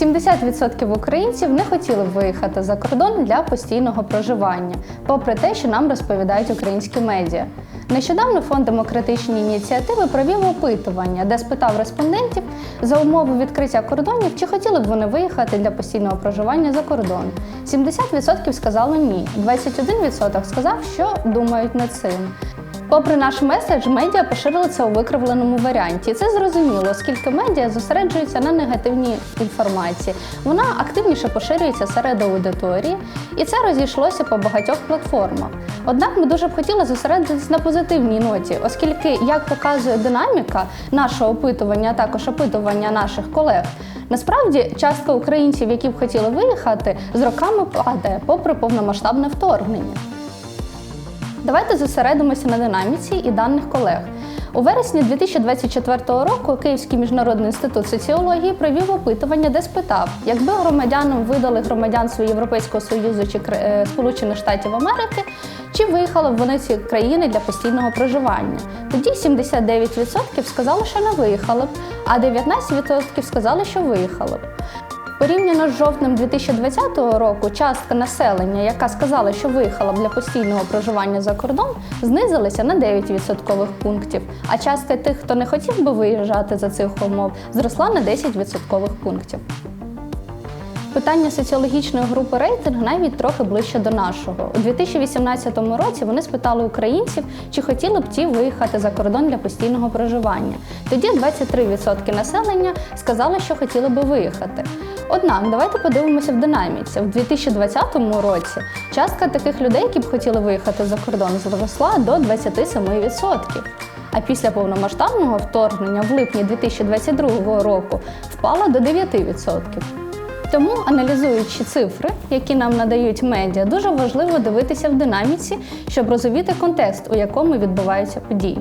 70% українців не хотіли б виїхати за кордон для постійного проживання, попри те, що нам розповідають українські медіа. Нещодавно фонд демократичні ініціативи провів опитування, де спитав респондентів за умови відкриття кордонів, чи хотіли б вони виїхати для постійного проживання за кордон. 70% сказали ні, 21% сказав, що думають над цим. Попри наш меседж, медіа поширили це у викривленому варіанті. Це зрозуміло, оскільки медіа зосереджуються на негативній інформації. Вона активніше поширюється серед аудиторії, і це розійшлося по багатьох платформах. Однак ми дуже б хотіли зосередитись на позитивній ноті, оскільки, як показує динаміка нашого опитування, а також опитування наших колег, насправді частка українців, які б хотіли виїхати, з роками падає, попри повномасштабне вторгнення. Давайте зосередимося на динаміці і даних колег. У вересні 2024 року Київський міжнародний інститут соціології провів опитування, де спитав, якби громадянам видали громадянство Європейського Союзу чи е, Сполучених Штатів Америки, чи виїхали б вони ці країни для постійного проживання. Тоді 79% сказали, що не виїхали б, а 19% сказали, що виїхали б. Порівняно з жовтнем 2020 року частка населення, яка сказала, що виїхала для постійного проживання за кордон, знизилася на 9 відсоткових пунктів, а частка тих, хто не хотів би виїжджати за цих умов, зросла на 10 відсоткових пунктів. Питання соціологічної групи рейтинг навіть трохи ближче до нашого. У 2018 році вони спитали українців, чи хотіли б ті виїхати за кордон для постійного проживання. Тоді 23% населення сказали, що хотіли би виїхати. Однак, давайте подивимося в динаміці. В 2020 році частка таких людей, які б хотіли виїхати за кордон, зросла до 27%. А після повномасштабного вторгнення в липні 2022 року впала до 9%. Тому, аналізуючи цифри, які нам надають медіа, дуже важливо дивитися в динаміці, щоб розуміти контекст, у якому відбуваються події.